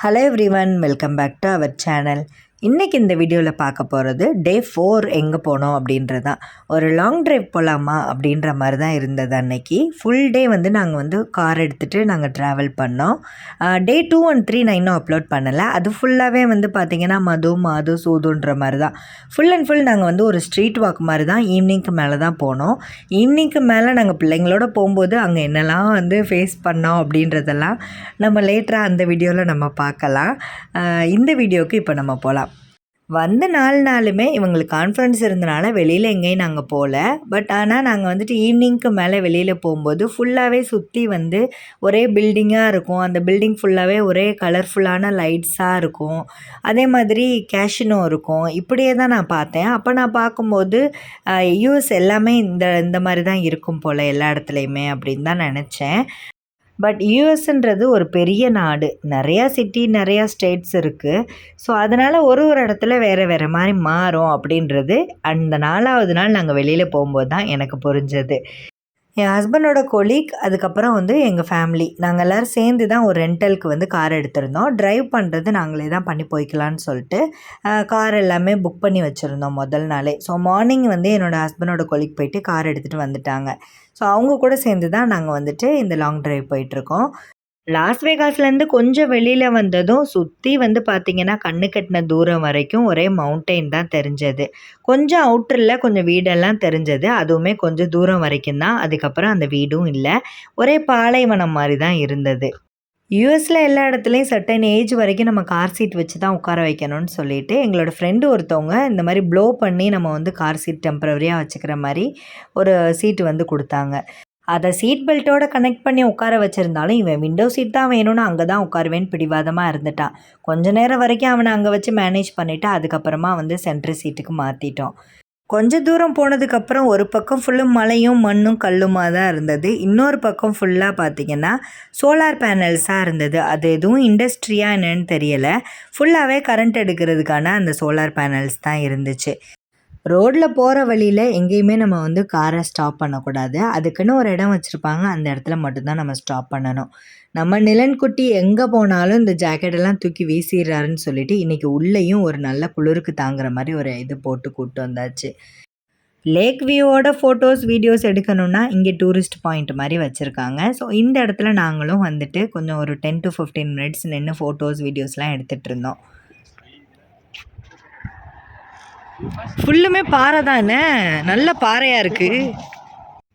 Hello everyone welcome back to our channel இன்றைக்கி இந்த வீடியோவில் பார்க்க போகிறது டே ஃபோர் எங்கே போனோம் அப்படின்றது தான் ஒரு லாங் ட்ரைவ் போகலாமா அப்படின்ற மாதிரி தான் இருந்தது அன்னைக்கு. ஃபுல் டே வந்து நாங்கள் வந்து கார் எடுத்துகிட்டு நாங்கள் ட்ராவல் பண்ணோம். டே டூ அண்ட் த்ரீ நான் இன்னும் அப்லோட் பண்ணலை. அது ஃபுல்லாகவே வந்து பார்த்திங்கன்னா மது மாது சூதுன்ற மாதிரி தான் ஃபுல் அண்ட் ஃபுல் நாங்கள் வந்து ஒரு ஸ்ட்ரீட் வாக் மாதிரி தான் ஈவினிங்க்கு மேலே தான் போனோம் ஈவினிங்க்கு மேலே நாங்கள் பிள்ளைங்களோட போகும்போது அங்கே என்னெல்லாம் வந்து ஃபேஸ் பண்ணோம் அப்படின்றதெல்லாம் நம்ம லேட்டராக அந்த வீடியோவில் நம்ம பார்க்கலாம். இந்த வீடியோவுக்கு இப்போ நம்ம போகலாம் வந்த நாலு நாளுமே இவங்களுக்கு கான்ஃபரன்ஸ் இருந்தனால வெளியில் எங்கேயும் நாங்கள் போகல பட் ஆனால் நாங்கள் வந்துட்டு ஈவினிங்க்கு மேலே வெளியில் போகும்போது ஃபுல்லாகவே சுற்றி வந்து ஒரே பில்டிங்காக இருக்கும். அந்த பில்டிங் ஃபுல்லாகவே ஒரே கலர்ஃபுல்லான லைட்ஸாக இருக்கும். அதே மாதிரி கேஷினோ இருக்கும். இப்படியே தான் நான் பார்த்தேன். அப்போ நான் பார்க்கும்போது யூஎஸ் எல்லாமே இந்த இந்த மாதிரி தான் இருக்கும் போல் எல்லா இடத்துலையுமே அப்படின்னு தான் நினச்சேன். பட் யூஎஸ்ன்றது ஒரு பெரிய நாடு. நிறையா சிட்டி நிறையா ஸ்டேட்ஸ் இருக்குது ஸோ அதனால் ஒரு ஒரு இடத்துல வேறு வேறு மாதிரி மாறும் அப்படின்றது அந்த நாலாவது நாள் நாங்கள் வெளியில் போகும்போது தான் எனக்கு புரிஞ்சது. என் ஹஸ்பண்டோட கொலீக் அதுக்கப்புறம் வந்து எங்கள் ஃபேமிலி நாங்கள் எல்லோரும் சேர்ந்து தான் ஒரு ரெண்டலுக்கு வந்து கார் எடுத்திருந்தோம். ட்ரைவ் பண்ணுறது நாங்களே தான் பண்ணி போய்க்கலான்னு சொல்லிட்டு கார் எல்லாமே புக் பண்ணி வச்சுருந்தோம் முதல் நாளே. ஸோ மார்னிங் வந்து என்னோடய ஹஸ்பண்டோட கொலீக் போயிட்டு கார் எடுத்துகிட்டு வந்துட்டாங்க. ஸோ அவங்க கூட சேர்ந்து தான் நாங்கள் வந்துட்டு இந்த லாங் ட்ரைவ் போயிட்டுருக்கோம். லாஸ் வேகாஸ்லேருந்து கொஞ்சம் வெளியில் வந்ததும் சுற்றி வந்து பார்த்திங்கன்னா கண்ணு கட்டின தூரம் வரைக்கும் ஒரே மவுண்டெயின் தான் தெரிஞ்சது. கொஞ்சம் அவுட்டரில் கொஞ்சம் வீடெல்லாம் தெரிஞ்சது. அதுவுமே கொஞ்சம் தூரம் வரைக்கும் தான். அதுக்கப்புறம் அந்த வீடும் இல்லை. ஒரே பாலைவனம் மாதிரி தான் இருந்தது. யூஎஸில் எல்லா இடத்துலையும் சர்டன் ஏஜ் வரைக்கும் நம்ம கார் சீட் வச்சு தான் உட்கார வைக்கணும்னு சொல்லிட்டு எங்களோட ஃப்ரெண்டு ஒருத்தவங்க இந்த மாதிரி ப்ளோ பண்ணி நம்ம வந்து கார் சீட் டெம்பரவரியாக வச்சுக்கிற மாதிரி ஒரு சீட்டு வந்து கொடுத்தாங்க. அதை சீட் பெல்ட்டோட கனெக்ட் பண்ணி உட்கார வச்சுருந்தாலும் இவன் விண்டோ சீட் தான் வேணும்னு அங்கே தான் உட்காருவேன்னு பிடிவாதமாக இருந்துட்டான். கொஞ்ச நேரம் வரைக்கும் அவனை அங்கே வச்சு மேனேஜ் பண்ணிவிட்டு அதுக்கப்புறமா வந்து சென்ட்ரு சீட்டுக்கு மாற்றிட்டோம் கொஞ்ச தூரம் போனதுக்கப்புறம் ஒரு பக்கம் ஃபுல்லும் மலையும் மண்ணும் கல்லுமாக தான் இருந்தது. இன்னொரு பக்கம் ஃபுல்லாக பார்த்தீங்கன்னா சோலார் பேனல்ஸாக இருந்தது. அது எதுவும் இண்டஸ்ட்ரியாக என்னன்னு தெரியலை. ஃபுல்லாகவே கரண்ட் எடுக்கிறதுக்கான அந்த சோலார் பேனல்ஸ் தான் இருந்துச்சு. ரோட்டில் போகிற வழியில் எங்கேயுமே நம்ம வந்து காரை ஸ்டாப் பண்ணக்கூடாது. அதுக்குன்னு ஒரு இடம் வச்சுருப்பாங்க. அந்த இடத்துல மட்டும்தான் நம்ம ஸ்டாப் பண்ணணும். நம்ம நிலன்குட்டி எங்கே போனாலும் இந்த ஜாக்கெட்டெல்லாம் தூக்கி வீசிடுறாருன்னு சொல்லிட்டு இன்றைக்கி உள்ளேயும் ஒரு நல்ல குளிருக்கு தாங்குற மாதிரி ஒரு இது போட்டு கூப்பிட்டு வந்தாச்சு. லேக் வியூவோட ஃபோட்டோஸ் வீடியோஸ் எடுக்கணும்னா இங்கே டூரிஸ்ட் பாயிண்ட் மாதிரி வச்சுருக்காங்க. ஸோ இந்த இடத்துல நாங்களும் வந்துட்டு கொஞ்சம் ஒரு டென் டு ஃபிஃப்டீன் மினிட்ஸ் நின்று ஃபோட்டோஸ் வீடியோஸ்லாம் எடுத்துகிட்டு இருந்தோம். ஃபுல்லுமே பாறை தானே? நல்ல பாறையாக இருக்குது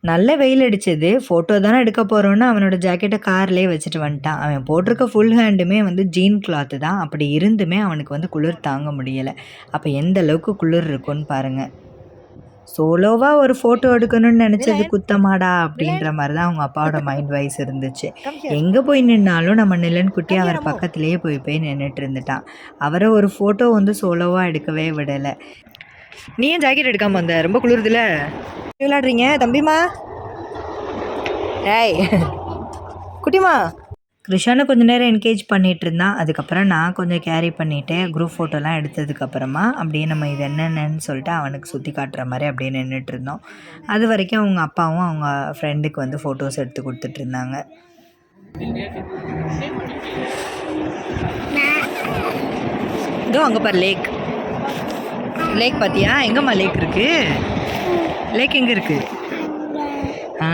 நல்ல வெயில் அடிச்சது. ஃபோட்டோ தானே எடுக்க போகிறோன்னு அவனோட ஜாக்கெட்டை கார்லேயே வச்சுட்டு வந்துட்டான். அவன் போட்டிருக்க ஃபுல் ஹேண்டுமே வந்து ஜீன் கிளாத்து தான். அப்படி இருந்துமே அவனுக்கு வந்து குளிர் தாங்க முடியலை. அப்போ எந்த அளவுக்கு குளிர் இருக்குன்னு பாருங்கள் சோலோவாக ஒரு ஃபோட்டோ எடுக்கணும்னு நினச்சது குத்தமாடா அப்படின்ற மாதிரி தான் அவங்க அப்பாவோட மைண்ட் வைஸ் இருந்துச்சு. எங்கே போய் நின்னாலும் நம்ம நிலன் குட்டி அவர் பக்கத்துலேயே போய் போய் நின்றுட்டு இருந்துட்டான். அவரை ஒரு ஃபோட்டோ வந்து சோலோவாக எடுக்கவே விடலை. நீ ஏன் ஜாக்கெட் எடுக்காம வந்த? ரொம்ப குளிருதுல. விளையாடுறீங்க தம்பிமா ஏய் குட்டிமா கிருஷானை கொஞ்ச நேரம் என்கேஜ் பண்ணிகிட்டு இருந்தான் அதுக்கப்புறம் நான் கொஞ்சம் கேரி பண்ணிவிட்டு குரூப் ஃபோட்டோலாம் எடுத்ததுக்கப்புறமா அப்படியே நம்ம இது என்னென்னு சொல்லிட்டு அவனுக்கு சுற்றி காட்டுற மாதிரி அப்படியே நின்றுட்டு இருந்தோம். அது வரைக்கும் அவங்க அப்பாவும் அவங்க ஃப்ரெண்டுக்கு வந்து ஃபோட்டோஸ் எடுத்து கொடுத்துட்டு இருந்தாங்க. இதோ அங்கே பாரு லேக் லேக் பார்த்தியா எங்கம்மா லேக் இருக்கு? லேக் எங்கே இருக்கு? ஆ.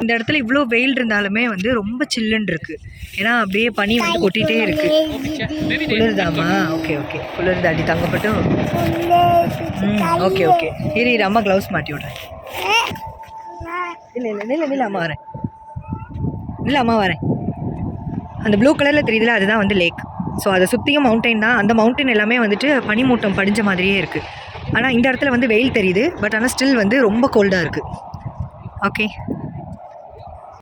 இந்த இடத்துல இவ்வளோ வெயில் இருந்தாலுமே வந்து ரொம்ப சில்லுன்னு இருக்கு. ஏன்னா அப்படியே பனி வந்து கொட்டிகிட்டே இருக்கு. குளிர்தாமா ஓகே ஓகே குளிர்தாடி தங்கப்பட்டும். ம் ஓகே ஓகே இரு இரு அம்மா க்ளவுஸ் மாட்டி விட்றேன். இல்லை இல்லை இல்லை இல்லை அம்மா வரேன். இல்லை அம்மா வரேன். அந்த ப்ளூ கலரில் தெரியுதுல அதுதான் வந்து லேக் ஸோ அதை சுற்றியும் மவுண்டைன் தான். அந்த மவுண்டைன் எல்லாமே வந்துட்டு பனிமூட்டம் படிஞ்ச மாதிரியே இருக்குது ஆனால் இந்த இடத்துல வந்து வெயில் தெரியுது. பட் ஆனால் ஸ்டில் வந்து ரொம்ப கோல்டாக இருக்குது ஓகே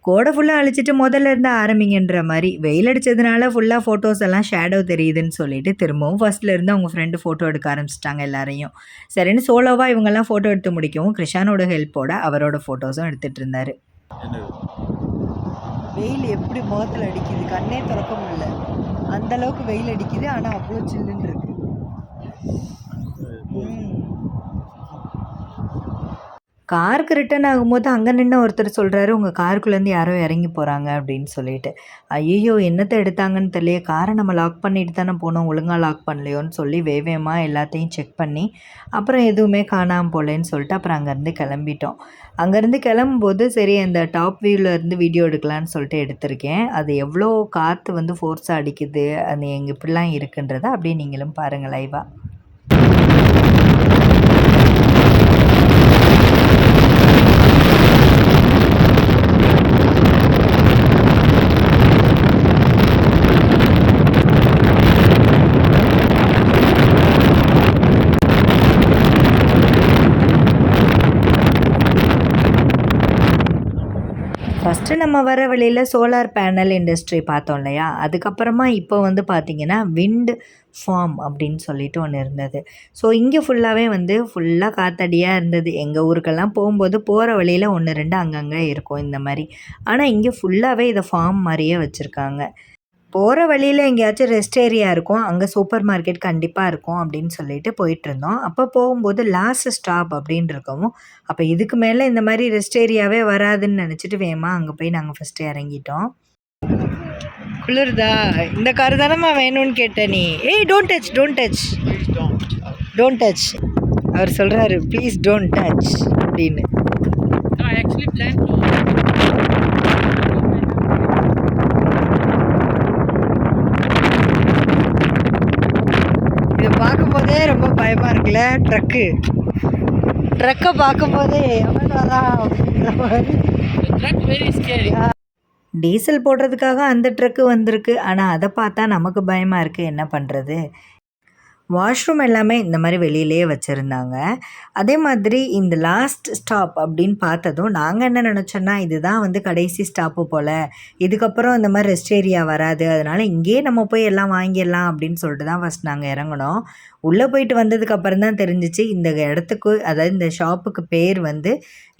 கோடை ஃபுல்லாக அழிச்சிட்டு முதல்ல இருந்து ஆரம்பிங்கன்ற மாதிரி வெயில் அடித்ததுனால ஃபுல்லாக ஃபோட்டோஸ் எல்லாம் ஷேடோ தெரியுதுன்னு சொல்லிட்டு திரும்பவும் ஃபஸ்ட்டில் இருந்து அவங்க ஃப்ரெண்டு ஃபோட்டோ எடுக்க ஆரம்பிச்சிட்டாங்க எல்லாரையும். சரின்னு சோலோவாக இவங்கெல்லாம் ஃபோட்டோ எடுத்து முடிக்கவும் கிருஷானோட ஹெல்ப்போட அவரோட ஃபோட்டோஸும் எடுத்துகிட்டு இருந்தார். வெயில் எப்படி முகத்தில் அடிக்குது? கண்ணே திறக்க முடியல. அந்த அளவுக்கு வெயில் அடிக்குது. ஆனால் அவ்வளோ சில்லுன்னு இருக்கு. காருக்கு ரிட்டர்ன் ஆகும்போது அங்கே நின்று ஒருத்தர் சொல்கிறாரு உங்கள் காருக்குள்ளேருந்து யாரோ இறங்கி போகிறாங்க அப்படின்னு சொல்லிட்டு. ஐயோ என்னத்தை எடுத்தாங்கன்னு தெரியல காரை நம்ம லாக் பண்ணிட்டு தானே போனோம். ஒழுங்காக லாக் பண்ணலையோன்னு சொல்லி வேவேமாக எல்லாத்தையும் செக் பண்ணி அப்புறம் எதுவுமே காணாமல் போகலன்னு சொல்லிட்டு அப்புறம் அங்கேருந்து கிளம்பிட்டோம். அங்கேருந்து கிளம்பும்போது சரி அந்த டாப் வியூவிலேருந்து வீடியோ எடுக்கலான்னு சொல்லிட்டு எடுத்திருக்கேன். அது எவ்வளோ காற்று வந்து ஃபோர்ஸாக அடிக்குது அது எங்கே இப்படிலாம் இருக்குன்றதை அப்படியே நீங்களும் பாருங்கள் லைவாக ஃபஸ்ட்டு நம்ம வர வழியில் சோலார் பேனல் இண்டஸ்ட்ரி பார்த்தோம் இல்லையா? அதுக்கப்புறமா இப்போ வந்து பார்த்திங்கன்னா விண்ட் ஃபார்ம் அப்படின்னு சொல்லிட்டு ஒன்று இருந்தது. ஸோ இங்கே ஃபுல்லாகவே வந்து ஃபுல்லாக காத்தடியாக இருந்தது. எங்கள் ஊருக்கெல்லாம் போகும்போது போகிற வழியில் ஒன்று ரெண்டு அங்கங்கே இருக்கும் இந்த மாதிரி. ஆனால் இங்கே ஃபுல்லாகவே இதை ஃபார்ம் மாதிரியே வச்சுருக்காங்க. போகிற வழியில் எங்கேயாச்சும் ரெஸ்ட் ஏரியா இருக்கும். அங்கே சூப்பர் மார்க்கெட் கண்டிப்பாக இருக்கும் அப்படின்னு சொல்லிட்டு போயிட்டுருந்தோம் அப்போ போகும்போது லாஸ்ட் ஸ்டாப் அப்படின்னு இருக்கவும் அப்போ இதுக்கு மேலே இந்த மாதிரி ரெஸ்ட் ஏரியாவே வராதுன்னு நினச்சிட்டு வேமா அங்கே போய் நாங்கள் ஃபஸ்ட்டு இறங்கிட்டோம். குளிர்தா? இந்த கார் தானம்மா வேணும்னு கேட்ட நீ. ஏய் don't touch don't touch don't touch அவர் சொல்கிறாரு ப்ளீஸ் டோன்ட் டச் அப்படின்னு actually plan to. இதை பார்க்கும்போதே ரொம்ப பயமாக இருக்குல்ல? ட்ரக்கு ட்ரக்கை பார்க்கும்போதே. டீசல் போடுறதுக்காக அந்த ட்ரக்கு வந்திருக்கு. ஆனால் அதை பார்த்தா நமக்கு பயமாக இருக்குது என்ன பண்ணுறது வாஷ்ரூம் எல்லாமே இந்த மாதிரி வெளியிலேயே வச்சுருந்தாங்க. அதே மாதிரி இந்த லாஸ்ட் ஸ்டாப் அப்படின்னு பார்த்ததும் நாங்கள் என்ன நினச்சோன்னா இதுதான் வந்து கடைசி ஸ்டாப்பு போல். இதுக்கப்புறம் இந்த மாதிரி ரெஸ்ட் ஏரியா வராது. அதனால் இங்கேயே நம்ம போய் எல்லாம் வாங்கிடலாம் அப்படின்னு சொல்லிட்டு தான் ஃபஸ்ட் நாங்கள் இறங்கினோம். உள்ளே போயிட்டு வந்ததுக்கப்புறம் தான் தெரிஞ்சிச்சு இந்த இடத்துக்கு அதாவது இந்த ஷாப்புக்கு பேர் வந்து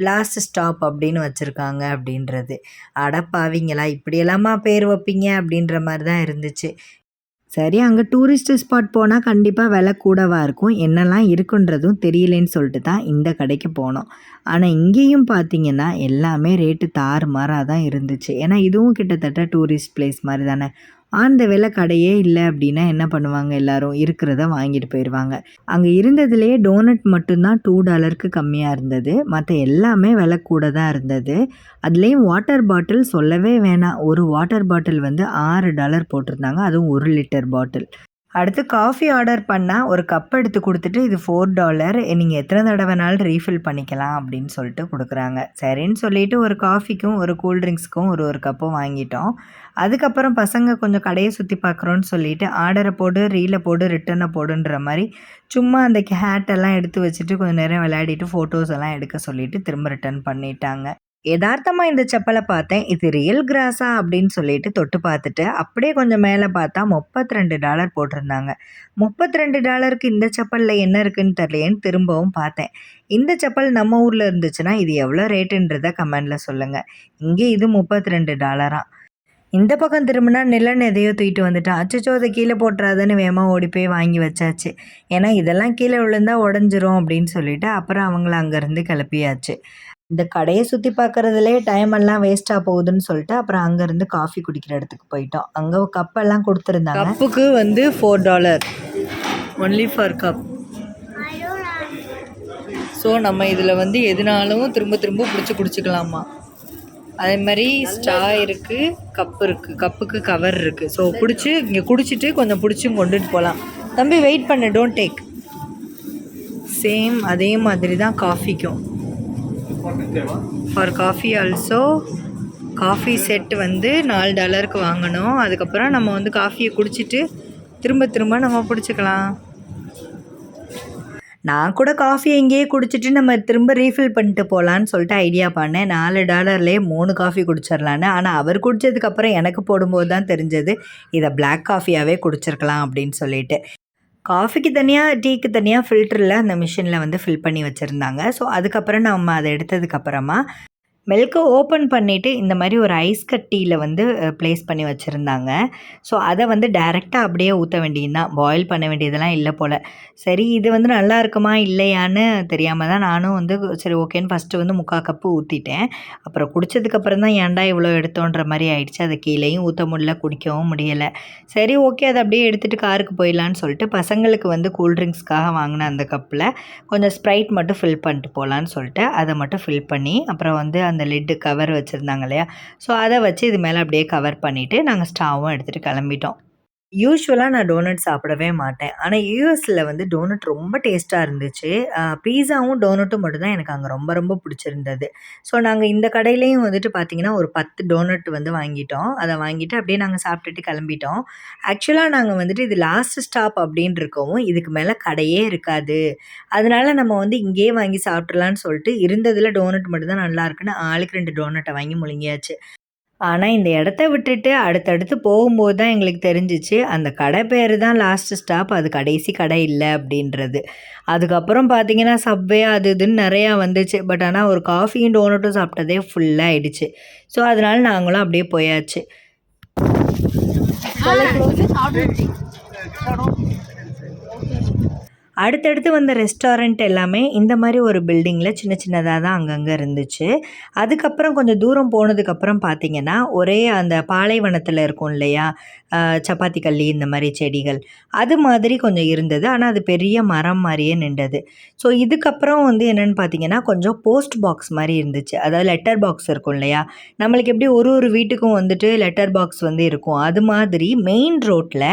லாஸ்ட் ஸ்டாப் அப்படின்னு வச்சுருக்காங்க அப்படின்றது. அடப்பாவீங்களா இப்படியெல்லாமா பேர் வைப்பீங்க அப்படின்ற மாதிரி தான் இருந்துச்சு. சரி அங்கே டூரிஸ்ட் ஸ்பாட் போனால் கண்டிப்பாக விலை கூடவாக இருக்கும்? என்னெல்லாம் இருக்குன்றதும் தெரியலேன்னு சொல்லிட்டு தான் இந்த கடைக்கு போனோம். ஆனால் இங்கேயும் பார்த்தீங்கன்னா எல்லாமே ரேட்டு தாறுமாறாக தான் இருந்துச்சு. ஏன்னா இதுவும் கிட்டத்தட்ட டூரிஸ்ட் பிளேஸ் மாதிரி தானே. அந்த விலை கடையே இல்லை அப்படின்னா என்ன பண்ணுவாங்க எல்லாரும்? இருக்கிறத வாங்கிட்டு போயிடுவாங்க அங்கே இருந்ததுலேயே டோனட் மட்டும்தான் டூ டாலருக்கு கம்மியாக இருந்தது. மற்ற எல்லாமே விலை கூட தான் இருந்தது. அதுலேயும் வாட்டர் பாட்டில் சொல்லவே வேணாம். ஒரு வாட்டர் பாட்டில் வந்து ஆறு டாலர் போட்டிருந்தாங்க. அதுவும் ஒரு லிட்டர் பாட்டில் அடுத்து காஃபி ஆர்டர் பண்ணால் ஒரு கப் எடுத்து கொடுத்துட்டு இது ஃபோர் டாலர் நீங்கள் எத்தனை தடவைனாலும் ரீஃபில் பண்ணிக்கலாம் அப்படின்னு சொல்லிட்டு கொடுக்குறாங்க. சரின்னு சொல்லிட்டு ஒரு காஃபிக்கும் ஒரு கூல்ட்ரிங்க்ஸ்க்கும் ஒரு ஒரு கப்பும் வாங்கிட்டோம். அதுக்கப்புறம் பசங்க கொஞ்சம் கடையை சுற்றி பார்க்குறோன்னு சொல்லிட்டு ஆர்டரை போடு ரீலை போடு ரிட்டனை போடுன்ற மாதிரி சும்மா அந்த ஹேட்டெல்லாம் எடுத்து வச்சுட்டு கொஞ்சம் நேரம் விளையாடிட்டு ஃபோட்டோஸ் எல்லாம் எடுக்க சொல்லிட்டு திரும்ப ரிட்டர்ன் பண்ணிட்டாங்க. யதார்த்தமாக இந்த செப்பலை பார்த்தேன். இது ரியல் கிராஸா அப்படின்னு சொல்லிட்டு தொட்டு பார்த்துட்டு அப்படியே கொஞ்சம் மேலே பார்த்தா முப்பத்தி ரெண்டு டாலர் போட்டிருந்தாங்க. முப்பத்தி ரெண்டு டாலருக்கு இந்த செப்பலில் என்ன இருக்குன்னு தெரியலேன்னு திரும்பவும் பார்த்தேன். இந்த செப்பல் நம்ம ஊரில் இருந்துச்சுன்னா இது எவ்வளோ ரேட்டுன்றதை கமெண்டில் சொல்லுங்கள் இங்கே இது முப்பத்தி ரெண்டு டாலராக இந்த பக்கம் திரும்பினா நிலன் எதையோ தூக்கிட்டு வந்துட்டான். அச்சோ அதை கீழே போட்டுறாதுன்னு வேகமாக ஓடி போய் வாங்கி வச்சாச்சு. ஏன்னா இதெல்லாம் கீழே விழுந்தா உடஞ்சிரும் அப்படின்னு சொல்லிட்டு அப்புறம் அவங்கள அங்கேருந்து கிளப்பியாச்சு. இந்த கடையை சுற்றி பார்க்குறதுலே டைம் எல்லாம் வேஸ்ட்டாக போகுதுன்னு சொல்லிட்டு அப்புறம் அங்கேருந்து காஃபி குடிக்கிற இடத்துக்கு போயிட்டோம். அங்கே கப்பெல்லாம் கொடுத்துருந்தாங்க. கப்புக்கு வந்து four dollar only for cup so நம்ம இதில் வந்து எதுனாலும் திரும்ப திரும்ப பிடிச்சி குடிச்சிக்கலாமா? அதே மாதிரி ஸ்டா இருக்குது கப் இருக்குது கப்புக்கு கவர் இருக்குது ஸோ பிடிச்சி இங்கே குடிச்சிட்டு கொஞ்சம் பிடிச்சும் கொண்டுட்டு போகலாம் தம்பி வெயிட் பண்ணு. டோன்ட் டேக் சேம் அதே மாதிரி தான் காஃபிக்கும் for coffee also coffee set வந்து நாலு டாலருக்கு வாங்கணும். அதுக்கப்புறம் நம்ம வந்து காஃபியை குடிச்சிட்டு திரும்ப திரும்ப நம்ம பிடிச்சிக்கலாம். நான் கூட காஃபி எங்கேயே குடிச்சிட்டு நம்ம திரும்ப ரீஃபில் பண்ணிட்டு போகலான்னு சொல்லிட்டு ஐடியா பண்ணேன். நாலு டாலர்லேயே மூணு காஃபி குடிச்சிடலான்னு. ஆனால் அவர் குடித்ததுக்கப்புறம் எனக்கு போடும்போது தான் தெரிஞ்சது இதை பிளாக் காஃபியாகவே குடிச்சிருக்கலாம் அப்படின்னு சொல்லிட்டு. காஃபிக்கு தனியாக டீக்கு தனியாக ஃபில்டரில் அந்த மிஷினில் வந்து ஃபில் பண்ணி வச்சுருந்தாங்க. ஸோ அதுக்கப்புறம் நம்ம அதை எடுத்ததுக்கப்புறமா மில்க்கை ஓப்பன் பண்ணிவிட்டு இந்த மாதிரி ஒரு ஐஸ் கட்டியில் வந்து ப்ளேஸ் பண்ணி வச்சுருந்தாங்க. ஸோ அதை வந்து டைரெக்டாக அப்படியே ஊற்ற வேண்டியது தான் பாயில் பண்ண வேண்டியதெல்லாம் இல்லை போல். சரி இது வந்து நல்லா இருக்குமா இல்லையான்னு தெரியாமல் தான் நானும் வந்து சரி ஓகேன்னு ஃபஸ்ட்டு வந்து முக்கால் கப்பு ஊற்றிட்டேன் அப்புறம் குடித்ததுக்கப்புறம் தான் ஏன்டா இவ்வளோ எடுத்தோன்ற மாதிரி ஆயிடுச்சு. அதை கீழேயும் ஊற்ற முடியல குடிக்கவும் முடியலை. சரி ஓகே அதை அப்படியே எடுத்துகிட்டு காருக்கு போயிடலான்னு சொல்லிட்டு பசங்களுக்கு வந்து கூல்ட்ரிங்க்ஸ்க்காக வாங்கின அந்த கப்பில் கொஞ்சம் ஸ்ப்ரைட் மட்டும் ஃபில் பண்ணிட்டு போகலான்னு சொல்லிட்டு அதை மட்டும் ஃபில் பண்ணி அப்புறம் வந்து அந்த லிட்டு கவர் வச்சுருந்தாங்க இல்லையா? ஸோ அதை வச்சு இது மேலே அப்படியே கவர் பண்ணிவிட்டு நாங்கள் ஸ்டாவும் எடுத்துகிட்டு கிளம்பிட்டோம். யூஸ்வலாக நான் டோனட் சாப்பிடவே மாட்டேன். ஆனால் யூஎஸில் வந்து டோனட் ரொம்ப டேஸ்ட்டாக இருந்துச்சு. பீஸாவும் டோனட்டும் மட்டும்தான் எனக்கு அங்கே ரொம்ப ரொம்ப பிடிச்சிருந்தது. ஸோ நாங்கள் இந்த கடையிலையும் வந்துட்டு பார்த்திங்கன்னா ஒரு பத்து டோனட் வந்து வாங்கிட்டோம். அதை வாங்கிட்டு அப்படியே நாங்கள் சாப்பிட்டுட்டு கிளம்பிட்டோம். ஆக்சுவலாக நாங்கள் வந்துட்டு இது லாஸ்ட் ஸ்டாப் அப்படின்னு இருக்கவும் இதுக்கு மேலே கடையே இருக்காது. அதனால நம்ம வந்து இங்கேயே வாங்கி சாப்பிட்றலான்னு சொல்லிட்டு இருந்ததில் டோனட் மட்டும்தான் நல்லா இருக்குன்னு ஆளுக்கு ரெண்டு டோனட்டை வாங்கி முழுங்கியாச்சு. ஆனால் இந்த இடத்த விட்டுட்டு அடுத்தடுத்து போகும்போது தான் எங்களுக்கு தெரிஞ்சிச்சு அந்த கடை பேர் தான் லாஸ்ட் ஸ்டாப் அது கடைசி கடை இல்லை அப்படின்றது. அதுக்கப்புறம் பார்த்தீங்கன்னா சப்வே அது இதுன்னு நிறையா வந்துச்சு. பட் ஆனால் ஒரு காஃபியும் டோனட்டும் சாப்பிட்டதே ஃபுல்லாக ஆயிடுச்சு. ஸோ அதனால நாங்களும் அப்படியே போயாச்சு. அடுத்தடுத்து வந்த ரெஸ்டாரண்ட் எல்லாமே இந்த மாதிரி ஒரு பில்டிங்கில் சின்ன சின்னதாக தான் அங்கங்கே இருந்துச்சு. அதுக்கப்புறம் கொஞ்சம் தூரம் போனதுக்கப்புறம் பார்த்தீங்கன்னா ஒரே அந்த பாலைவனத்தில் இருக்கும் இல்லையா? சப்பாத்தி கல்லி இந்த மாதிரி செடிகள். அது மாதிரி கொஞ்சம் இருந்தது. ஆனால் அது பெரிய மரம் மாதிரியே நின்றது. ஸோ இதுக்கப்புறம் வந்து என்னென்னு பார்த்தீங்கன்னா கொஞ்சம் போஸ்ட் பாக்ஸ் மாதிரி இருந்துச்சு. அதாவது லெட்டர் பாக்ஸ் இருக்கும் இல்லையா? நம்மளுக்கு எப்படி ஒரு ஒரு வீட்டுக்கும் வந்துட்டு லெட்டர் பாக்ஸ் வந்து இருக்கும். அது மாதிரி மெயின் ரோட்டில்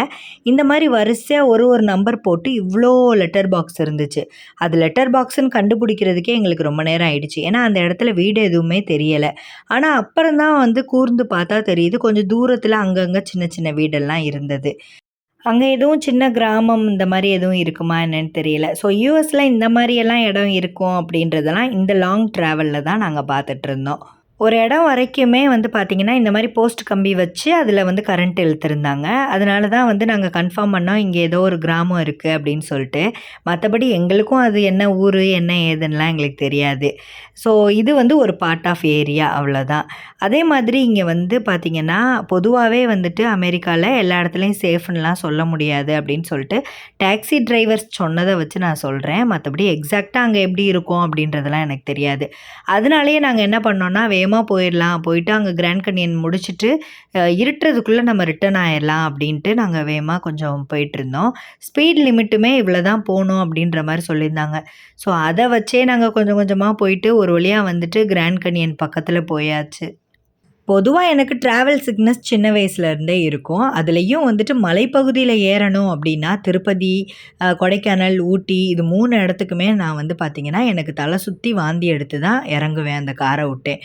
இந்த மாதிரி வரிசையாக ஒரு ஒரு நம்பர் போட்டு இவ்வளோ லெட்டர் லெட்டர் பாக்ஸ் இருந்துச்சு. அது லெட்டர் பாக்ஸ்னு கண்டுபிடிக்கிறதுக்கே எங்களுக்கு ரொம்ப நேரம் ஆயிடுச்சு. ஏன்னா அந்த இடத்துல வீடு எதுவுமே தெரியலை. ஆனால் அப்புறம் தான் வந்து கூர்ந்து பார்த்தா தெரியுது. கொஞ்சம் தூரத்தில் அங்கங்கே சின்ன சின்ன வீடெல்லாம் இருந்தது. அங்கே எதுவும் சின்ன கிராமம் இந்த மாதிரி எதுவும் இருக்குமா என்னன்னு தெரியல. ஸோ யூஎஸில் இந்த மாதிரியெல்லாம் இடம் இருக்கும் அப்படின்றதெல்லாம் இந்த லாங் ட்ராவலில் தான் நாங்கள் பார்த்துட்டு இருந்தோம். ஒரு இடம் வரைக்குமே வந்து பார்த்திங்கன்னா இந்த மாதிரி போஸ்ட் கம்பி வச்சு அதில் வந்து கரண்ட் இழுத்துருந்தாங்க. அதனால தான் வந்து நாங்கள் கன்ஃபார்ம் பண்ணோம் இங்கே ஏதோ ஒரு கிராமம் இருக்குது அப்படின்னு சொல்லிட்டு. மற்றபடி எங்களுக்கும் அது என்ன ஊர் என்ன ஏதுன்னெலாம் எங்களுக்கு தெரியாது. ஸோ இது வந்து ஒரு பார்ட் ஆஃப் ஏரியா அவ்வளோதான் அதே மாதிரி இங்கே வந்து பார்த்திங்கன்னா பொதுவாகவே வந்துட்டு அமெரிக்காவில் எல்லா இடத்துலையும் சேஃப்னுலாம் சொல்ல முடியாது அப்படின்னு சொல்லிட்டு டாக்ஸி டிரைவர்ஸ் சொன்னதை வச்சு நான் சொல்கிறேன் மற்றபடி எக்ஸாக்டாக அங்கே எப்படி இருக்கும் அப்படின்றதெல்லாம் எனக்கு தெரியாது. அதனாலேயே நாங்கள் என்ன பண்ணோன்னா வேகமாக போயிடலாம். போயிட்டு அங்கே கிராண்ட் கனியன் முடிச்சுட்டு இருட்டுறதுக்குள்ளே நம்ம ரிட்டர்ன் ஆயிடலாம் அப்படின்ட்டு நாங்கள் வேகமாக கொஞ்சம் போயிட்டுருந்தோம் ஸ்பீட் லிமிட்டுமே இவ்வளோ தான் போகணும் அப்படின்ற மாதிரி சொல்லியிருந்தாங்க. ஸோ அதை வச்சே நாங்கள் கொஞ்சம் கொஞ்சமாக போயிட்டு ஒரு வழியாக வந்துட்டு கிராண்ட் கனியன் பக்கத்தில் போயாச்சு. பொதுவாக எனக்கு ட்ராவல் சிக்னஸ் சின்ன வயசுலேருந்தே இருக்கும். அதுலேயும் வந்துட்டு மலைப்பகுதியில் ஏறணும் அப்படின்னா திருப்பதி கொடைக்கானல் ஊட்டி இது மூணு இடத்துக்குமே நான் வந்து பார்த்திங்கன்னா எனக்கு தலை சுற்றி வாந்தி எடுத்து தான் இறங்குவேன் அந்த காரை விட்டே.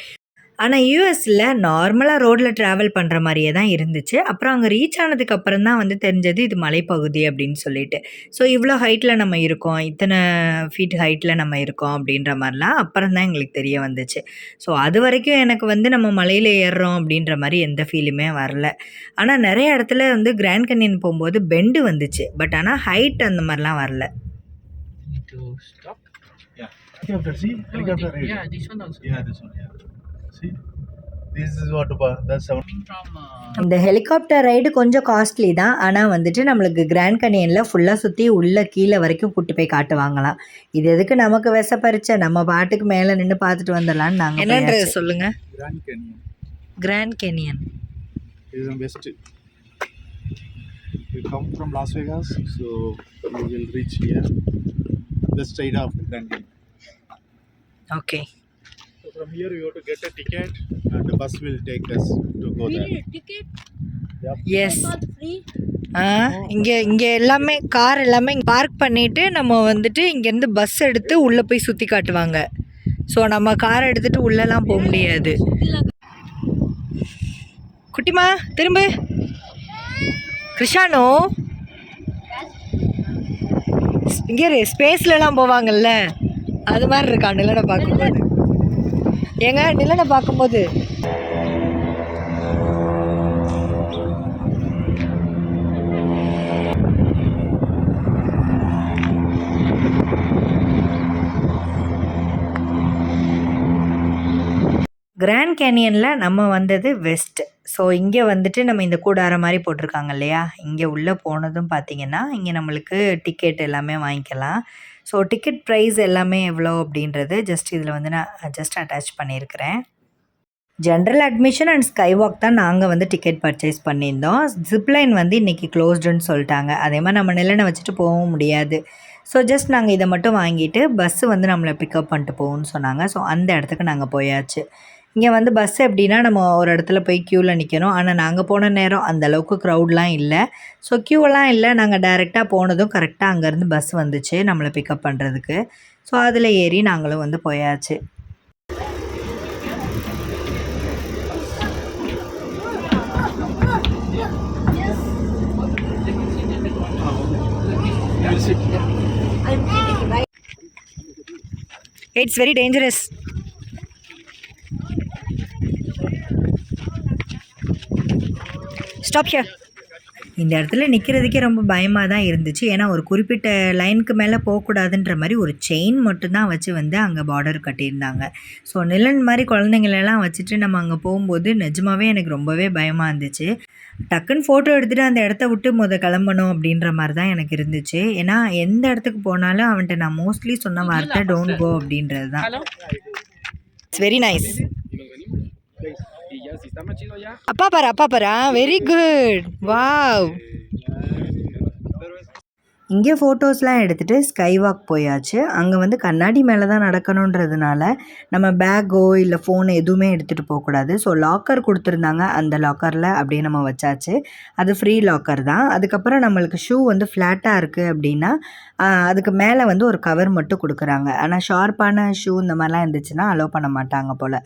ஆனால் யூஎஸில் நார்மலாக ரோட்டில் ட்ராவல் பண்ணுற மாதிரியே தான் இருந்துச்சு அப்புறம் அங்கே ரீச் ஆனதுக்கு அப்புறம் தான் வந்து தெரிஞ்சது இது மலைப்பகுதி அப்படின்னு சொல்லிட்டு ஸோ இவ்வளோ ஹைட்டில் நம்ம இருக்கோம் இத்தனை ஃபீட் ஹைட்டில் நம்ம இருக்கோம் அப்படின்ற மாதிரிலாம் அப்புறம் தான் எங்களுக்கு தெரிய வந்துச்சு ஸோ அது வரைக்கும் எனக்கு வந்து நம்ம மலையில் ஏறுறோம் அப்படின்ற மாதிரி எந்த ஃபீலுமே வரல ஆனால் நிறைய இடத்துல வந்து கிராண்ட் கன்னியன் போகும்போது பெண்டு வந்துச்சு பட் ஆனால் ஹைட் அந்த மாதிரிலாம் வரல. Helicopter, see? Oh, Helicopter the- ride. yeah, this one also. Yeah, this one, yeah. இந்த ஹெலிகாப்டர் ரைடு கொஞ்சம் காஸ்ட்லி தான் ஆனால் வந்துட்டு நம்மளுக்கு கிராண்ட் கனியனில் ஃபுல்லாக சுற்றி உள்ள கீழே வரைக்கும் கூட்டு போய் காட்டுவாங்களாம் இது எதுக்கு நமக்கு விசப்பரிச்ச நம்ம பாட்டுக்கு மேலே நின்று பார்த்துட்டு வந்துடலான்னு நாங்கள் என்னன்றது Canyon. Grand Canyon This is in west. You come from Las Vegas, so you will reach here. West side of Grand Canyon. Okay So from here you have to get a ticket. And the bus will take us to go there. Yes ah இங்கே இங்கே எல்லாமே car எல்லாமே இங்கே park பண்ணிவிட்டு நம்ம வந்துட்டு இங்கேருந்து bus எடுத்து உள்ளே போய் சுற்றி காட்டுவாங்க. ஸோ நம்ம கார் எடுத்துகிட்டு உள்ளெல்லாம் போக முடியாது. குட்டிமா திரும்ப. கிருஷானோ? இங்கே ஸ்பேஸ்லலாம் போவாங்கல்ல. அது மாதிரி இருக்கா நிலனை பார்க்கும்போது ஏங்க நிலனை பார்க்கும்போது. கிராண்ட் கேனியனில் நம்ம வந்தது வெஸ்ட் ஸோ இங்கே வந்துட்டு நம்ம இந்த கூடார மாதிரி போட்டிருக்காங்க இல்லையா? இங்கே உள்ளே போனதும் பார்த்தீங்கன்னா இங்கே நம்மளுக்கு டிக்கெட் எல்லாமே வாங்கிக்கலாம். ஸோ டிக்கெட் ப்ரைஸ் எல்லாமே எவ்வளோ அப்படின்றது ஜஸ்ட் இதில் வந்து நான் ஜஸ்ட் அட்டாச் பண்ணியிருக்கிறேன். General admission and sky walk தான் நாங்கள் வந்து டிக்கெட் பர்ச்சேஸ் பண்ணியிருந்தோம். ஜிப்லைன் வந்து இன்றைக்கி க்ளோஸ்டுன்னு சொல்லிட்டாங்க. அதே மாதிரி நம்ம நிலனை வச்சுட்டு போகவும் முடியாது. ஸோ ஜஸ்ட் நாங்கள் இதை மட்டும் வாங்கிட்டு பஸ்ஸு வந்து நம்மளை பிக்கப் பண்ணிட்டு போகும்னு சொன்னாங்க. ஸோ அந்த இடத்துக்கு நாங்கள் போயாச்சு. இங்கே வந்து பஸ் எப்படின்னா நம்ம ஒரு இடத்துல போய் க்யூவில் நிற்கணும் ஆனால் நாங்கள் போன நேரம் அந்த அளவுக்கு க்ரௌட்லாம் இல்லை. ஸோ க்யூவெல்லாம் இல்லை. நாங்கள் டைரெக்டாக போனதும் கரெக்டாக அங்கேருந்து பஸ் வந்துச்சு நம்மளை பிக்கப் பண்ணுறதுக்கு ஸோ அதில் ஏறி நாங்களும் வந்து போயாச்சு. It's very dangerous stop here இந்த இடத்துல நிற்கிறதுக்கே ரொம்ப பயமாக தான் இருந்துச்சு. ஏன்னா ஒரு குறிப்பிட்ட லைனுக்கு மேலே போகக்கூடாதுன்ற மாதிரி ஒரு செயின் மட்டும்தான் வச்சு வந்து அங்கே பார்டர் கட்டியிருந்தாங்க. ஸோ நிலன் மாதிரி குழந்தைங்களெல்லாம் வச்சுட்டு நம்ம அங்கே போகும்போது நிஜமாவே எனக்கு ரொம்பவே பயமாக இருந்துச்சு. டக்குன்னு ஃபோட்டோ எடுத்துகிட்டு அந்த இடத்த விட்டு முத கிளம்பணும் அப்படின்ற மாதிரி தான் எனக்கு இருந்துச்சு. ஏன்னா எந்த இடத்துக்கு போனாலும் அவன்கிட்ட நான் மோஸ்ட்லி சொன்ன வார்த்தை டோன்ட் கோ அப்படின்றது தான். It's very nice Y ya, si está más chido ya. அப்பா பாரு அப்பா பாரு வெரி குட் வாவ் இங்கே ஃபோட்டோஸ்லாம் எடுத்துகிட்டு ஸ்கை வாக் போயாச்சு. அங்கே வந்து கண்ணாடி மேலே தான் நடக்கணுன்றதுனால நம்ம பேக்கோ இல்லை ஃபோன் எதுவுமே எடுத்துகிட்டு போகக்கூடாது ஸோ லாக்கர் கொடுத்துருந்தாங்க. அந்த லாக்கரில் அப்படியே நம்ம வச்சாச்சு. அது ஃப்ரீ லாக்கர் தான். அதுக்கப்புறம் நம்மளுக்கு ஷூ வந்து ஃப்ளாட்டாக இருக்குது அப்படின்னா அதுக்கு மேலே வந்து ஒரு கவர் மட்டும் கொடுக்குறாங்க. ஆனால் ஷார்ப்பான ஷூ இந்த மாதிரிலாம் இருந்துச்சுன்னா அலோவ் பண்ண மாட்டாங்க போல்.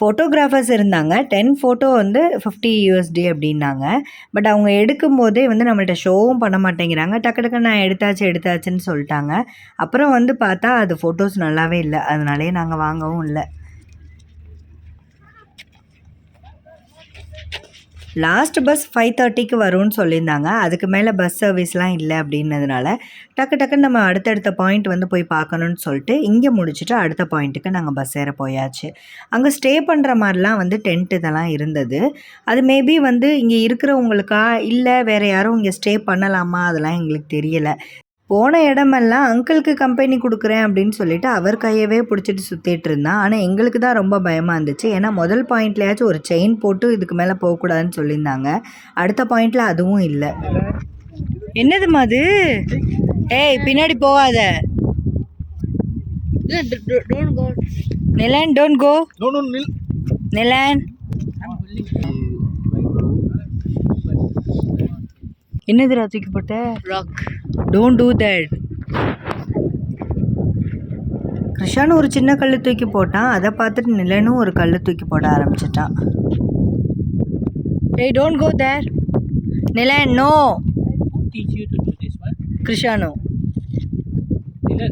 ஃபோட்டோகிராஃபர்ஸ் இருந்தாங்க. டென் ஃபோட்டோ வந்து ஃபிஃப்டி யூஎஸ்டி அப்படின்னாங்க. பட் அவங்க எடுக்கும்போதே வந்து நம்மள்ட்ட ஷோவும் பண்ண மாட்டேங்கிறாங்க. டக்கு டக்கு நான் எடுத்தாச்சு எடுத்தாச்சுன்னு சொல்லிட்டாங்க. அப்புறம் வந்து பார்த்தா அது ஃபோட்டோஸ் நல்லாவே இல்லை. அதனாலே நாங்கள் வாங்கவும் இல்லை. லாஸ்ட் பஸ் ஃபைவ் தேர்ட்டிக்கு வரும்னு சொல்லியிருந்தாங்க. அதுக்கு மேலே பஸ் சர்வீஸ்லாம் இல்லை அப்படின்னதுனால டக்கு டக்குன்னு நம்ம அடுத்தடுத்த பாயிண்ட் வந்து போய் பார்க்கணுன்னு சொல்லிட்டு இங்கே முடிச்சுட்டு அடுத்த பாயிண்ட்டுக்கு நாங்கள் பஸ் ஏற போயாச்சு. அங்கே ஸ்டே பண்ணுற மாதிரிலாம் வந்து டென்ட் இதெல்லாம் இருந்தது. அது மேபி வந்து இங்கே இருக்கிறவங்களுக்கா? இல்லை வேறு யாரும் இங்கே ஸ்டே பண்ணலாமா? அதெல்லாம் எங்களுக்கு தெரியலை. போன இடமெல்லாம் அங்கிளுக்கு கம்பெனி கொடுக்குறேன் அப்படின்னு சொல்லிட்டு அவர் கையவே பிடிச்சிட்டு சுற்றிட்டு இருந்தான். ஆனால் எங்களுக்கு தான் ரொம்ப பயமாக இருந்துச்சு. ஏன்னா முதல் பாயிண்ட்லையாச்சும் ஒரு செயின் போட்டு இதுக்கு மேலே போகக்கூடாதுன்னு சொல்லியிருந்தாங்க. அடுத்த பாயிண்டில் அதுவும் இல்லை. என்னதுமா அது? ஏய் பின்னாடி போகாத. Nilan don't go. நிலன். என்னதுடா தூக்கி போட்ட Rock. Don't do that Krishanu ஒரு சின்ன கல் தூக்கி போட்டான் அதை பார்த்துட்டு நிலனும் ஒரு கல் தூக்கி போட ஆரம்பிச்சிட்டான் ஏய் don't go there Dylan no Teach you to do this one. Krishanu Dylan,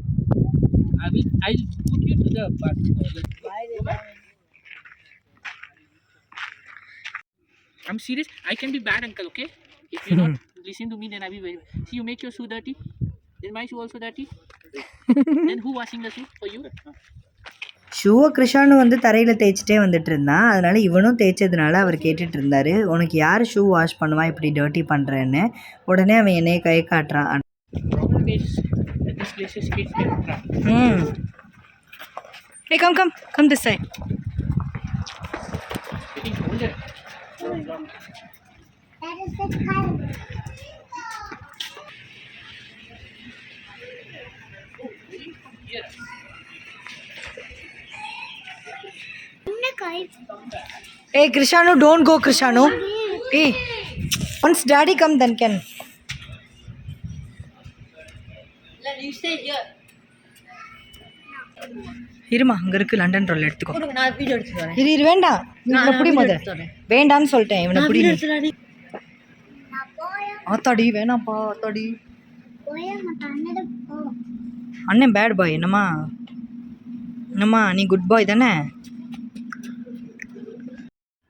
I will. I'll put you to the part. I'm serious. I can be bad, uncle. Okay. If you don't listen to me, then I will. Very... See, you make your shoe dirty. Then my shoe also dirty. then who washing the shoe for you? ஷூவை கிருஷானு வந்து தரையில் தேய்ச்சிட்டே வந்துட்டு இருந்தான் அதனால இவனும் தேய்ச்சதுனால அவர் கேட்டுட்டு இருந்தாரு உனக்கு யார் ஷூ வாஷ் பண்ணுவா இப்படி டர்ட்டி பண்ணுறேன்னு உடனே அவன் என்னைய கை காட்டுறான் is is. Hmm hey come come come this side Hey Krishanu, don't go Krishanu. Hey, once daddy come then can. You stay here. இருமா அங்கே இருக்கு லண்டன் ரோல் எடுத்துக்கோ கொடுங்க நான் வீடியோ எடுத்து வரேன் இரு இரு வேண்டாம் இவனை பிடி முத. வேண்டான்னு சொல்லிட்டேன் இவனை பிடி ஆத்தாடி வேணாம்ப்பா ஆத்தாடி. அண்ணன் பேட் பாய் என்னம்மா? என்னம்மா நீ குட் பாய் தானே?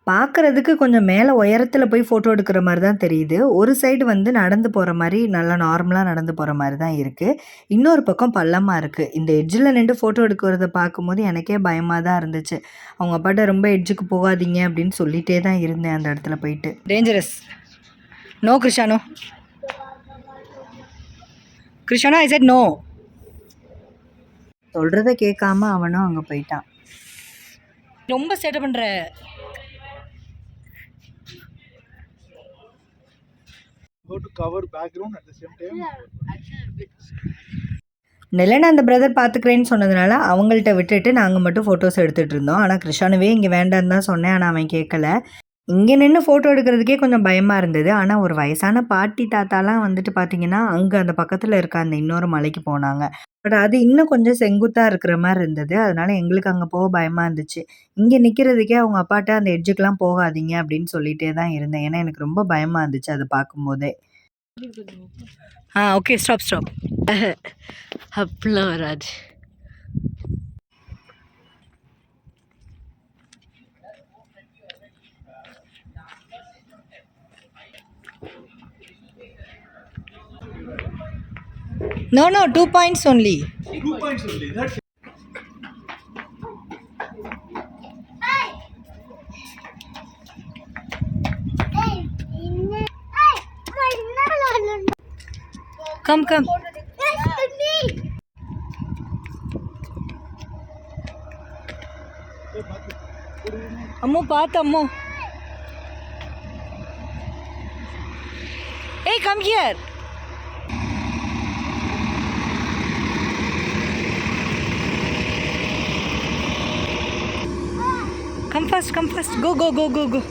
பார்க்குறதுக்கு கொஞ்சம் மேலே உயரத்தில் போய் ஃபோட்டோ எடுக்கிற மாதிரி தான் தெரியுது. ஒரு சைடு வந்து நடந்து போகிற மாதிரி நல்லா நார்மலாக நடந்து போகிற மாதிரி தான் இருக்குது இன்னொரு பக்கம் பள்ளமாக இருக்குது இந்த எட்ஜில் நின்று ஃபோட்டோ எடுக்கிறத பார்க்கும்போது எனக்கே பயமாக தான் இருந்துச்சு. அவங்க அப்பாட்ட ரொம்ப எட்ஜுக்கு போகாதீங்க அப்படின்னு சொல்லிகிட்டே தான் இருந்தேன் அந்த இடத்துல போயிட்டு. Dangerous no Krishanu Krishna I said no சொல்கிறத கேட்காம அவனும் அங்கே போயிட்டான். ரொம்ப சேட்டை பண்ணுற? நிலன் அந்த பிரதர் பார்த்துக்கிறேன்னு சொன்னதுனால அவங்கள்ட்ட விட்டுட்டு நாங்கள் மட்டும் ஃபோட்டோஸ் எடுத்துகிட்டு இருந்தோம். ஆனால் கிருஷானுவே இங்கே வேண்டான்னு தான் சொன்னேன். ஆனால் அவன் கேட்கல. இங்கே நின்று ஃபோட்டோ எடுக்கிறதுக்கே கொஞ்சம் பயமாக இருந்தது. ஆனால் ஒரு வயசான பாட்டி தாத்தாலாம் வந்துட்டு பார்த்தீங்கன்னா அங்கே அந்த பக்கத்தில் இருக்க அந்த இன்னொரு மலைக்கு போனாங்க. பட் அது இன்னும் கொஞ்சம் செங்குத்தாக இருக்கிற மாதிரி இருந்தது. அதனால எங்களுக்கு அங்கே போக பயமாக இருந்துச்சு. இங்கே நிற்கிறதுக்கே அவங்க அப்பாட்ட அந்த எட்ஜுக்கெலாம் போகாதீங்க அப்படின்னு சொல்லிகிட்டே தான் இருந்தேன். ஏன்னா எனக்கு ரொம்ப பயமாக இருந்துச்சு அதை பார்க்கும்போதே. ஆ ஓகே ஸ்டாப் ஸ்டாப் அப்படிலாம் வராது. No, no, two points only. Two points only. That's Come, come. Ammu పాత Ammu Hey, come here. come first come first go go go go go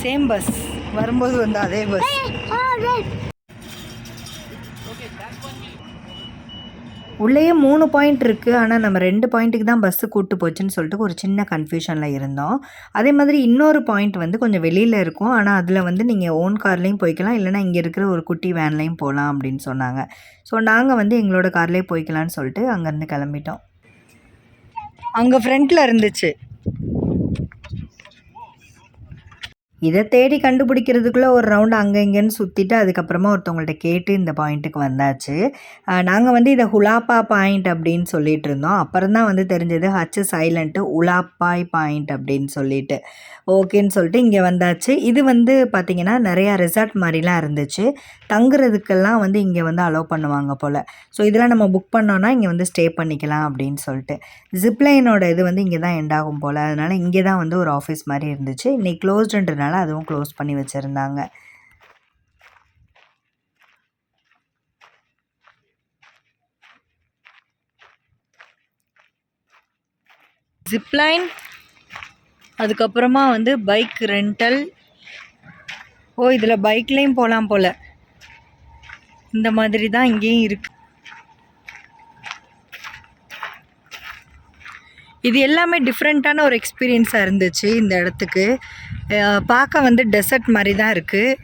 same bus வரும்போது வந்து அதே பஸ் உள்ளேயே மூணு point இருக்குது ஆனால் நம்ம ரெண்டு பாயிண்ட்டுக்கு தான் பஸ்ஸு கூப்பிட்டு போச்சுன்னு சொல்லிட்டு ஒரு சின்ன கன்ஃபியூஷனில் இருந்தோம். அதே மாதிரி இன்னொரு பாயிண்ட் வந்து கொஞ்சம் வெளியில் இருக்கும். ஆனால் அதில் வந்து நீங்கள் ஓன் கார்லேயும் போய்க்கலாம். இல்லைனா இங்கே இருக்கிற ஒரு குட்டி வேன்லேயும் போகலாம் அப்படின்னு சொன்னாங்க. ஸோ நாங்கள் வந்து எங்களோட கார்லேயே போய்க்கலான்னு சொல்லிட்டு அங்கேருந்து கிளம்பிட்டோம். அங்கே ஃப்ரண்ட்டில் இருந்துச்சு. இதை தேடி கண்டுபிடிக்கிறதுக்குள்ளே ஒரு ரவுண்டு அங்கே இங்கேன்னு சுற்றிட்டு அதுக்கப்புறமா ஒருத்தவங்கள்ட்ட கேட்டு இந்த பாயிண்ட்டுக்கு வந்தாச்சு. நாங்கள் வந்து இதை ஹுலாப்பா பாயிண்ட் அப்படின்னு சொல்லிட்டு இருந்தோம். அப்புறம் தான் வந்து தெரிஞ்சது ஹச் சைலண்ட்டு உலாப்பாய் பாயிண்ட் அப்படின்னு சொல்லிட்டு. ஓகேன்னு சொல்லிட்டு இங்கே வந்தாச்சு. இது வந்து பார்த்திங்கன்னா நிறையா ரெசார்ட் மாதிரிலாம் இருந்துச்சு. தங்குறதுக்கெல்லாம் வந்து இங்கே வந்து அலோவ் பண்ணுவாங்க போல். ஸோ இதெல்லாம் நம்ம புக் பண்ணோன்னா இங்கே வந்து ஸ்டே பண்ணிக்கலாம் அப்படின்னு சொல்லிட்டு. ஜிப்லைனோட இது வந்து இங்கே தான் எண்ட் ஆகும் போல். அதனால் இங்கே தான் வந்து ஒரு ஆஃபீஸ் மாதிரி இருந்துச்சு. இன்றைக்கி க்ளோஸ்டுன்றனால அதுவும் க்ளோஸ் பண்ணி வச்சுருந்தாங்க. ஜிப்லைன் அதுக்கப்புறமா வந்து பைக் ரெண்டல் ஓ இதில் பைக்லேயும் போகலாம் போல். இந்த மாதிரி தான் இங்கேயும் இருக்குது இது எல்லாமே டிஃப்ரெண்ட்டான ஒரு எக்ஸ்பீரியன்ஸாக இருந்துச்சு இந்த இடத்துக்கு. பார்க்க வந்து டெசர்ட் மாதிரி தான் இருக்குது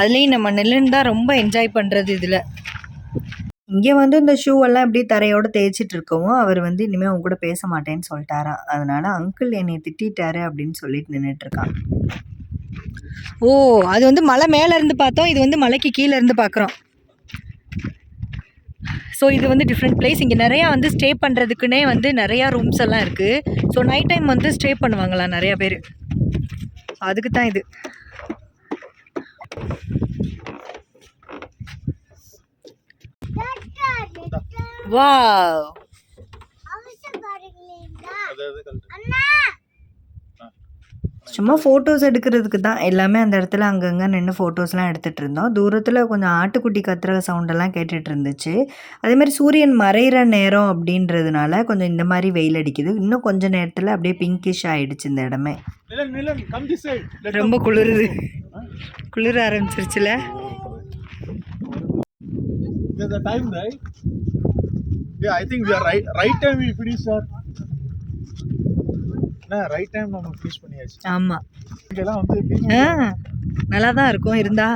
அதுலேயும் நம்ம நெல்லுன்னு தான் ரொம்ப என்ஜாய் பண்ணுறது இதில். இங்கே வந்து இந்த ஷூவெல்லாம் எப்படி தரையோடு தேய்ச்சிட்டு இருக்கவும் அவர் வந்து இனிமேல் அவங்க கூட பேச மாட்டேன்னு சொல்லிட்டாராம் அதனால் அங்கிள் என்னை திட்டாரு அப்படின்னு சொல்லிட்டு நின்றுட்டுருக்கான் ஓ அது வந்து மலை மேலேருந்து பார்த்தோம் இது வந்து மலைக்கு கீழேருந்து பார்க்குறோம். ஸோ இது வந்து டிஃப்ரெண்ட் பிளேஸ் இங்கே நிறையா வந்து ஸ்டே பண்ணுறதுக்குன்னே வந்து நிறையா ரூம்ஸ் எல்லாம் இருக்குது ஸோ நைட் டைம் வந்து ஸ்டே பண்ணுவாங்களாம் நிறையா பேர்? அதுக்கு தான் இது வா சும்மா ஃபோட்டோஸ் எடுக்கிறதுக்கு தான் எல்லாமே அந்த இடத்துல அங்கங்கே நின்று ஃபோட்டோஸ்லாம் எடுத்துகிட்டு இருந்தோம். தூரத்தில் கொஞ்சம் ஆட்டுக்குட்டி கத்துற சவுண்டெல்லாம் கேட்டுட்டு இருந்துச்சு. அதே மாதிரி சூரியன் மறையிற நேரம் அப்படின்றதுனால கொஞ்சம் இந்த மாதிரி வெயில் அடிக்குது. இன்னும் கொஞ்ச நேரத்தில் அப்படியே பிங்கிஷ் ஆயிடுச்சு இந்த இடமே. ரொம்ப குளிருது. குளிர ஆரம்பிச்சிருச்சுல. There's a time, right? Yeah, I think we are right. Right time நம்ம ஃபினிஷ் பண்ணியாச்சு. ஆமாம் இங்கெல்லாம் வந்து நல்லா தான் இருக்கும் இருந்தா.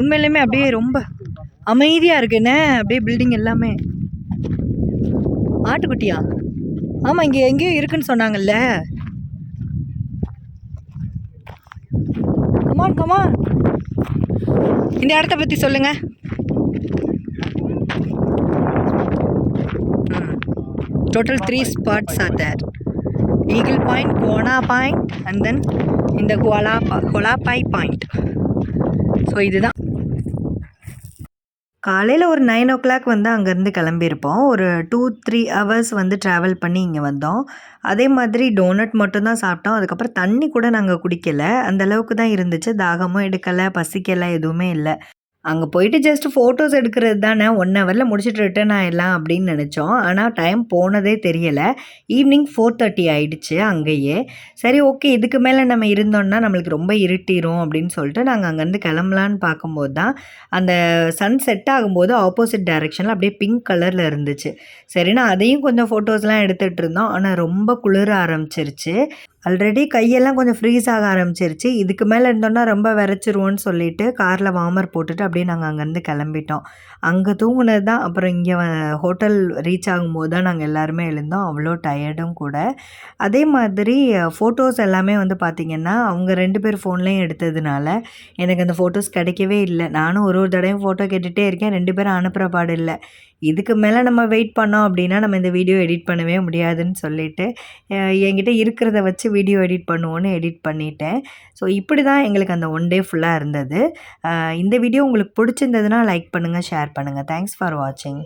உண்மையிலுமே அப்படியே ரொம்ப அமைதியாக இருக்குண்ணே அப்படியே பில்டிங் எல்லாமே. ஆட்டுக்குட்டியா? ஆமாம் இங்கே எங்கேயோ இருக்குன்னு சொன்னாங்கல்ல. கமான் கமான் இந்த இடத்த பற்றி சொல்லுங்க. Total three spots are there Eagle Point Guano Point and then இந்த கோலா கொலாபாய் பாயிண்ட் ஸோ இதுதான். காலையில் ஒரு நைன் ஓ கிளாக் வந்து அங்கேருந்து கிளம்பியிருப்போம். ஒரு டூ த்ரீ ஹவர்ஸ் வந்து ட்ராவல் பண்ணி இங்கே வந்தோம். அதே மாதிரி டோனட் மட்டும்தான் சாப்பிட்டோம். அதுக்கப்புறம் தண்ணி கூட நாங்கள் குடிக்கலை. அந்த அளவுக்கு தான் இருந்துச்சு. தாகமும் எடுக்கலை பசிக்கலை எதுவுமே இல்லை. அங்கே போயிட்டு ஜஸ்ட் ஃபோட்டோஸ் எடுக்கிறது தானே ஒன் ஹவரில் முடிச்சுட்டு ரிட்டர்ன் ஆகிடலாம் அப்படின்னு நினச்சோம். ஆனால் டைம் போனதே தெரியலை. ஈவினிங் ஃபோர் தேர்ட்டி ஆகிடுச்சு அங்கேயே. சரி ஓகே இதுக்கு மேலே நம்ம இருந்தோம்னா நம்மளுக்கு ரொம்ப இருட்டிரும் அப்படின்னு சொல்லிட்டு நாங்கள் அங்கேருந்து கிளம்பலான்னு பார்க்கும்போது தான் அந்த சன் செட் ஆகும்போது ஆப்போசிட் டைரெக்ஷனில் அப்படியே பிங்க் கலரில் இருந்துச்சு. சரினா அதையும் கொஞ்சம் ஃபோட்டோஸ்லாம் எடுத்துகிட்டு இருந்தோம். ஆனால் ரொம்ப குளிர ஆரம்பிச்சிருச்சு. ஆல்ரெடி கையெல்லாம் கொஞ்சம் ஃப்ரீஸ் ஆக ஆரம்பிச்சிருச்சு. இதுக்கு மேலே இருந்தோன்னா ரொம்ப விரைச்சிருவோன்னு சொல்லிட்டு காரில் வார்மர் போட்டுட்டு அப்படியே நாங்கள் அங்கேருந்து கிளம்பிட்டோம். அங்கே தூங்கினது தான் அப்புறம் இங்கே ஹோட்டல் ரீச் ஆகும்போது தான் நாங்கள் எல்லாருமே எழுந்தோம். அவ்வளோ டயர்டும் கூட. அதே மாதிரி ஃபோட்டோஸ் எல்லாமே வந்து பார்த்திங்கன்னா அவங்க ரெண்டு பேர் ஃபோன்லேயும் எடுத்ததுனால எனக்கு அந்த ஃபோட்டோஸ் கிடைக்கவே இல்லை. நானும் ஒரு ஒரு தடவையும் ஃபோட்டோ கேட்டுகிட்டே இருக்கேன். ரெண்டு பேரும் அனுப்புகிற பாடு இல்லை. இதுக்கு மேலே நம்ம வெயிட் பண்ணோம் அப்படின்னா நம்ம இந்த வீடியோ எடிட் பண்ணவே முடியாதுன்னு சொல்லிட்டு என்கிட்ட இருக்கிறத வச்சு வீடியோ எடிட் பண்ணுவோன்னு எடிட் பண்ணிட்டேன். ஸோ இப்படி தான் எங்களுக்கு அந்த ஒன் டே ஃபுல்லாக இருந்தது. இந்த வீடியோ உங்களுக்கு பிடிச்சிருந்ததுன்னா லைக் பண்ணுங்கள் ஷேர் பண்ணுங்கள் தேங்க்ஸ் ஃபார் வாட்சிங்